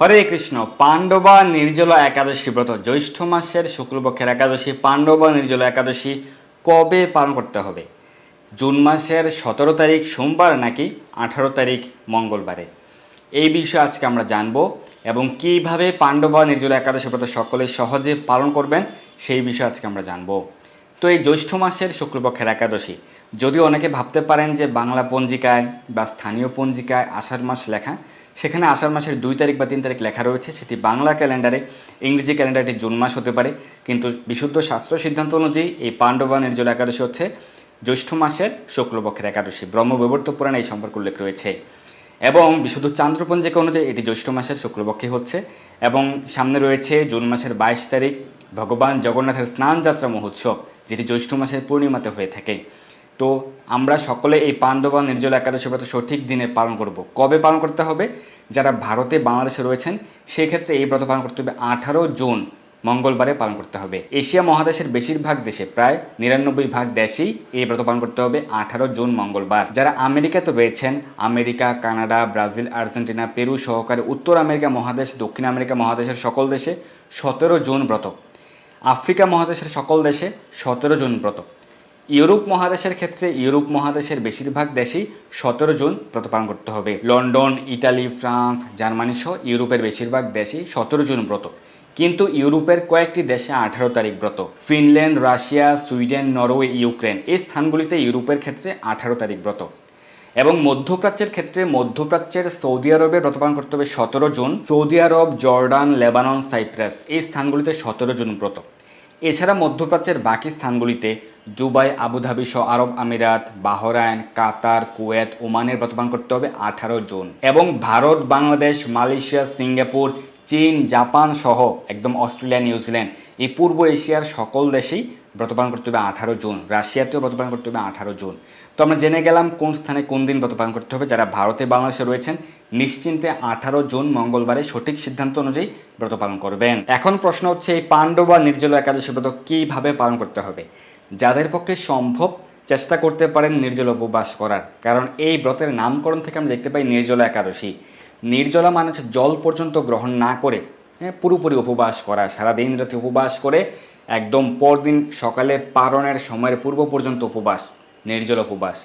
হরে কৃষ্ণ, পাণ্ডবা নির্জলা একাদশী ব্রত। জ্যৈষ্ঠ মাসের শুক্লপক্ষের একাদশী, পাণ্ডবা নির্জলা একাদশী কবে পালন করতে হবে? জুন মাসের সতেরো তারিখ সোমবার নাকি আঠারো তারিখ মঙ্গলবারে? এই বিষয়ে আজকে আমরা জানব এবং কীভাবে পাণ্ডবা নির্জলা একাদশী ব্রত সকলে সহজে পালন করবেন সেই বিষয়ে আজকে আমরা জানব। তো এই জ্যৈষ্ঠ মাসের শুক্লপক্ষের একাদশী, যদিও অনেকে ভাবতে পারেন যে বাংলা পঞ্জিকায় বা স্থানীয় পঞ্জিকায় আষাঢ় মাস লেখা সেখানে আষাঢ় মাসের দুই তারিখ বা তিন তারিখ লেখা রয়েছে। সেটি বাংলা ক্যালেন্ডারে, ইংরেজি ক্যালেন্ডারটি জুন মাস হতে পারে। কিন্তু বিশুদ্ধ শাস্ত্র সিদ্ধান্ত অনুযায়ী এই পাণ্ডবা নির্জলা একাদশী হচ্ছে জ্যৈষ্ঠ মাসের শুক্লপক্ষের একাদশী। ব্রহ্মবিবর্ত পুরাণে এই সম্পর্কে উল্লেখ রয়েছে। এবং বিশুদ্ধ চান্দ্রপঞ্জিকা অনুযায়ী এটি জ্যৈষ্ঠ মাসের শুক্লপক্ষে হচ্ছে। এবং সামনে রয়েছে জুন মাসের বাইশ তারিখ ভগবান জগন্নাথের স্নান যাত্রা মহোৎসব, যেটি জ্যৈষ্ঠ মাসের পূর্ণিমাতে হয়ে থাকে। তো আমরা সকলে এই পাণ্ডবা নির্জল একাদশী ব্রত সঠিক দিনে পালন করব। কবে পালন করতে হবে? যারা ভারতে, বাংলাদেশে রয়েছেন, সেই ক্ষেত্রে এই ব্রত পালন করতে হবে আঠারো জুন, মঙ্গলবারে পালন করতে হবে। এশিয়া মহাদেশের বেশিরভাগ দেশে, প্রায় নিরানব্বই ভাগ দেশেই এই ব্রত পালন করতে হবে আঠারো জুন, মঙ্গলবার। যারা আমেরিকাতে রয়েছেন, America, Canada, Brazil, Argentina, Peru সহকারে উত্তর আমেরিকা মহাদেশ, দক্ষিণ আমেরিকা মহাদেশের সকল দেশে সতেরো জুন ব্রত। আফ্রিকা মহাদেশের সকল দেশে সতেরো জুন ব্রত। ইউরোপ মহাদেশের ক্ষেত্রে ইউরোপ মহাদেশের বেশিরভাগ দেশেই সতেরো জুন ব্রত পালন করতে হবে। লন্ডন, ইটালি, ফ্রান্স, জার্মানি সহ ইউরোপের বেশিরভাগ দেশেই সতেরো জুন ব্রত। কিন্তু ইউরোপের কয়েকটি দেশে আঠারো তারিখ ব্রত। Finland, Russia, Sweden, Norway, Ukraine এই স্থানগুলিতে ইউরোপের ক্ষেত্রে আঠারো তারিখ ব্রত। এবং মধ্যপ্রাচ্যের ক্ষেত্রে মধ্যপ্রাচ্যের সৌদি আরবে ব্রত পালন করতে হবে সতেরো June. Saudi Arab, Jordan, Lebanon, Cyprus এই স্থানগুলিতে সতেরো জুন ব্রত। এছাড়া মধ্যপ্রাচ্যের বাকি স্থানগুলিতে দুবাই আবুধাবি সহ আরব আমিরাত, বাহরাইন, কাতার, কুয়েত, ওমানের ব্রত করতে হবে আঠারো জুন। এবং ভারত, বাংলাদেশ, মালয়েশিয়া, সিঙ্গাপুর, চীন, জাপান সহ একদম অস্ট্রেলিয়া, নিউজিল্যান্ড এই পূর্ব এশিয়ার সকল দেশেই ব্রত পালন করতে হবে আঠারো জুন। রাশিয়াতেও ব্রত পালন করতে হবে আঠারো জুন। তো আমরা জেনে গেলাম কোন স্থানে কোন দিন ব্রত পালন করতে হবে। যারা ভারতে বাংলাদেশে রয়েছেন, নিশ্চিন্তে আঠারো জুন মঙ্গলবারে সঠিক সিদ্ধান্ত অনুযায়ী ব্রত পালন করবেন। এখন প্রশ্ন হচ্ছে, এই পাণ্ডবা নির্জল একাদশী ব্রত কীভাবে পালন করতে হবে? যাদের পক্ষে সম্ভব, চেষ্টা করতে পারেন নির্জল উপবাস করার। কারণ এই ব্রতের নামকরণ থেকে আমরা দেখতে পাই নির্জলা একাদশী। নির্জলা মানে হচ্ছে জল পর্যন্ত গ্রহণ না করে হ্যাঁ পুরোপুরি উপবাস করা। সারাদিন রাতে উপবাস করে একদম পরদিন সকালে পারণের সময়ের পূর্ব পর্যন্ত উপবাস, নির্জল উপবাস।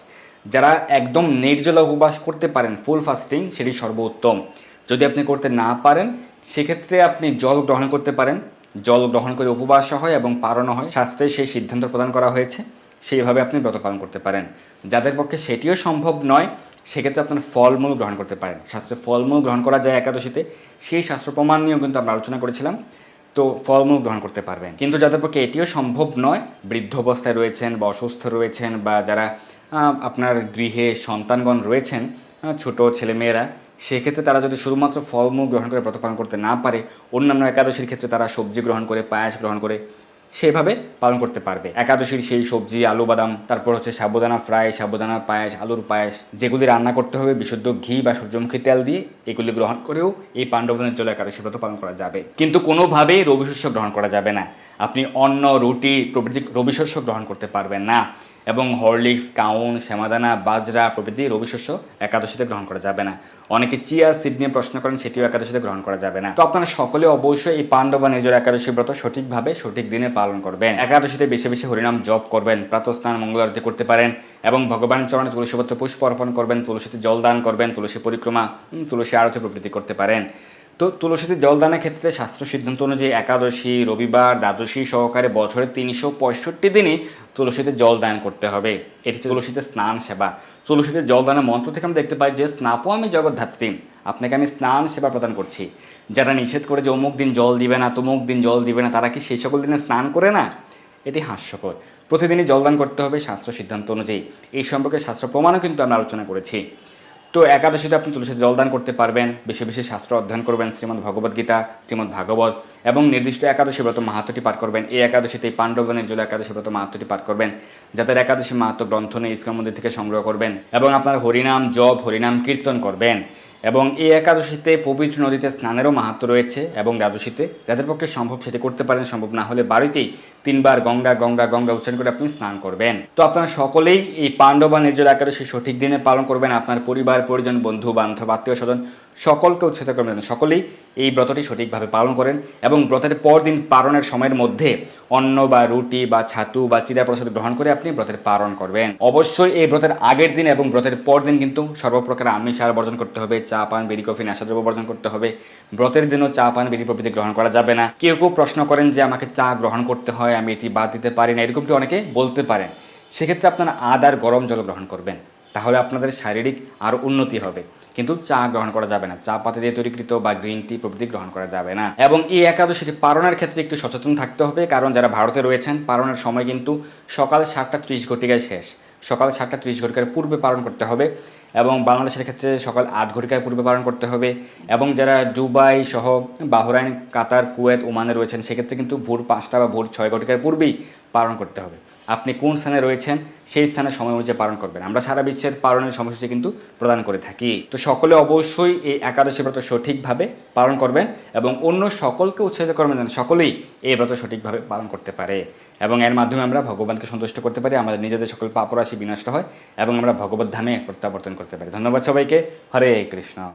যারা একদম নির্জল উপবাস করতে পারেন ফুল ফাস্টিং সেটি সর্বোত্তম। যদি আপনি করতে না পারেন, সেক্ষেত্রে আপনি জল গ্রহণ করতে পারেন। জল গ্রহণ করে উপবাস হয় এবং পারণ হয়। শাস্ত্রে সেই সিদ্ধান্ত প্রদান করা হয়েছে। সেইভাবে আপনি ব্রত পালন করতে পারেন। যাদের পক্ষে সেটিও সম্ভব নয়, সেক্ষেত্রে আপনার ফলমূল গ্রহণ করতে পারেন। শাস্ত্রে ফলমূল গ্রহণ করা যায় একাদশীতে। সেই শাস্ত্র প্রমাণ নিয়েও কিন্তু আমরা আলোচনা করেছিলাম। তো ফলমূল গ্রহণ করতে পারবেন। কিন্তু যাদের পক্ষে এটিও সম্ভব নয়, বৃদ্ধ অবস্থায় রয়েছেন বা অসুস্থ রয়েছেন বা যারা আপনার গৃহে সন্তানগণ রয়েছেন ছোট ছেলেমেয়েরা, সেক্ষেত্রে তারা যদি শুধুমাত্র ফলমূল গ্রহণ করে ব্রত পালন করতে না পারে, অন্যান্য একাদশীর ক্ষেত্রে তারা সবজি গ্রহণ করে, পায়াস গ্রহণ করে সেভাবে পালন করতে পারবে। একাদশীর সেই সবজি আলু বাদাম তারপর হচ্ছে সাবুদানা ফ্রাই, সাবুদানা পায়েস, আলুর পায়েস, যেগুলি রান্না করতে হবে, বিশুদ্ধ ঘি বা সূর্যমুখী তেল দিয়ে, এগুলি গ্রহণ করেও এই পাণ্ডবনের জল একাদশী ব্রত পালন করা যাবে। কিন্তু কোনোভাবেই রবি শস্য গ্রহণ করা যাবে না। আপনি অন্ন, রুটি, প্রভৃতি রবি শস্য গ্রহণ করতে পারবেন না। এবং হরলিক্স, কাউন, শ্যামাদানা, বাজরা প্রভৃতি রবি শস্য একাদশীতে গ্রহণ করা যাবে না। অনেকে চিয়া সিড নিয়ে প্রশ্ন করেন, সেটিও একাদশীতে গ্রহণ করা যাবে না। তো আপনারা সকলে অবশ্যই এই পাণ্ডবা নিজের একাদশী ব্রত সঠিকভাবে, সঠিক দিনে পালন করবেন। একাদশীতে বেশি বেশি হরিনাম জপ করবেন, প্রাতঃস্নান, মঙ্গল আরতি করতে পারেন এবং ভগবানের চরণে তুলসীপত্র পুষ্প অর্পণ করবেন, তুলসীতে জল দান করবেন, তুলসী পরিক্রমা তুলসী আরতি প্রভৃতি করতে পারেন। তো তুলসীতে জলদানের ক্ষেত্রে শাস্ত্র সিদ্ধান্ত অনুযায়ী একাদশী, রবিবার, দ্বাদশী সহকারে বছরে তিনশো পঁয়ষট্টি দিনই তুলসীতে জল দান করতে হবে। এটি তুলসীতে স্নান সেবা। তুলসীতে জলদানের মন্ত্র থেকে আমরা দেখতে পাই যে স্নাপও আমি জগৎধাত্রী আপনাকে আমি স্নান সেবা প্রদান করছি। যারা নিষেধ করে যে অমুক দিন জল দিবে না, তমুক দিন জল দিবে না, তারা কি সেই সকল দিনে স্নান করে না? এটি হাস্যকর। প্রতিদিনই জলদান করতে হবে শাস্ত্র সিদ্ধান্ত অনুযায়ী। এই সম্পর্কে শাস্ত্র প্রমাণও কিন্তু আমরা আলোচনা করেছি। তো একাদশীতে আপনি তুলসীতে জলদান করতে পারবেন, বেশি বেশি শাস্ত্র অধ্যয়ন করবেন, শ্রীমদ্ ভগবদ গীতা, শ্রীমদ্ ভাগবত এবং নির্দিষ্ট একাদশী ব্রত মাহাত্মটি পাঠ করবেন। এই একাদশীতে পাণ্ডবনের জল একাদশী ব্রত মাহাত্মটি পাঠ করবেন যাদের একাদশী মাহাত্ম গ্রন্থ নেই ইস্কন মন্দির থেকে সংগ্রহ করবেন এবং আপনার হরিনাম জপ, হরিনাম কীর্তন করবেন। এবং এই একাদশীতে পবিত্র নদীতে স্নানেরও মাহাত্ম রয়েছে এবং দ্বাদশীতে যাদের পক্ষে সম্ভব সেটি করতে পারেন, সম্ভব না হলে বাড়িতেই তিনবার গঙ্গা গঙ্গা গঙ্গা উচ্চারণ করে আপনি স্নান করবেন। তো আপনারা সকলেই এই পাণ্ডবা নির্জল একাদশী সঠিক দিনে পালন করবেন। আপনার পরিবার, পরিজন, বন্ধু, বান্ধব, আত্মীয় স্বজন, সকলকে উৎসাহিত করবেন সকলেই এই ব্রতটি সঠিকভাবে পালন করেন এবং ব্রতের পর দিন পালনের সময়ের মধ্যে অন্ন বা রুটি বা ছাতু বা চিরা প্রসাদ গ্রহণ করে আপনি ব্রতের পালন করবেন। অবশ্যই এই ব্রতের আগের দিন এবং ব্রতের পর দিন কিন্তু সর্বপ্রকার আমিষ আর বর্জন করতে হবে। চা পান, বিড়ি, কফি নেশাদ্রব্য বর্জন করতে হবে। ব্রতের দিনও চা পান, বিড়ি প্রভৃতি গ্রহণ করা যাবে না। কেউ কেউ প্রশ্ন করেন যে আমাকে চা গ্রহণ করতে হয়, আমি এটি বাদ দিতে পারি না, এরকমটি অনেকে বলতে পারেন। সেক্ষেত্রে আপনারা আদার গরম জল গ্রহণ করবেন, তাহলে আপনাদের শারীরিক আরও উন্নতি হবে। কিন্তু চা গ্রহণ করা যাবে না, চা পাতা দিয়ে তৈরিকৃত বা গ্রিন টি প্রভৃতি গ্রহণ করা যাবে না। এবং এই একাদশীটি পালনের ক্ষেত্রে একটু সচেতন থাকতে হবে, কারণ যারা ভারতে রয়েছেন, পালনের সময় কিন্তু সকাল সাতটা ত্রিশ ঘটিকায় শেষ। সকাল সাতটা ত্রিশ ঘটিকার পূর্বে পালন করতে হবে এবং বাংলাদেশের ক্ষেত্রে সকাল আট ঘটিকার পূর্বে পালন করতে হবে এবং যারা দুবাই সহ বাহরাইন, কাতার, কুয়েত, ওমানে রয়েছেন, সেক্ষেত্রে কিন্তু ভোর পাঁচটা বা ভোর ছয় ঘটিকার পূর্বেই পালন করতে হবে। আপনি কোন স্থানে রয়েছেন, সেই স্থানে সময় অনুযায়ী পালন করবেন। আমরা সারা বিশ্বের পালনের সময়সূচি কিন্তু প্রদান করে থাকি। তো সকলে অবশ্যই এই একাদশী ব্রত সঠিকভাবে পালন করবেন এবং অন্য সকলকে উৎসাহিত করবেন যেন সকলেই এই ব্রত সঠিকভাবে পালন করতে পারে। এবং এর মাধ্যমে আমরা ভগবানকে সন্তুষ্ট করতে পারি, আমাদের নিজেদের সকল পাপরাশি বিনষ্ট হয় এবং আমরা ভগবত ধামে প্রত্যাবর্তন করতে পারি। ধন্যবাদ সবাইকে। হরে কৃষ্ণ।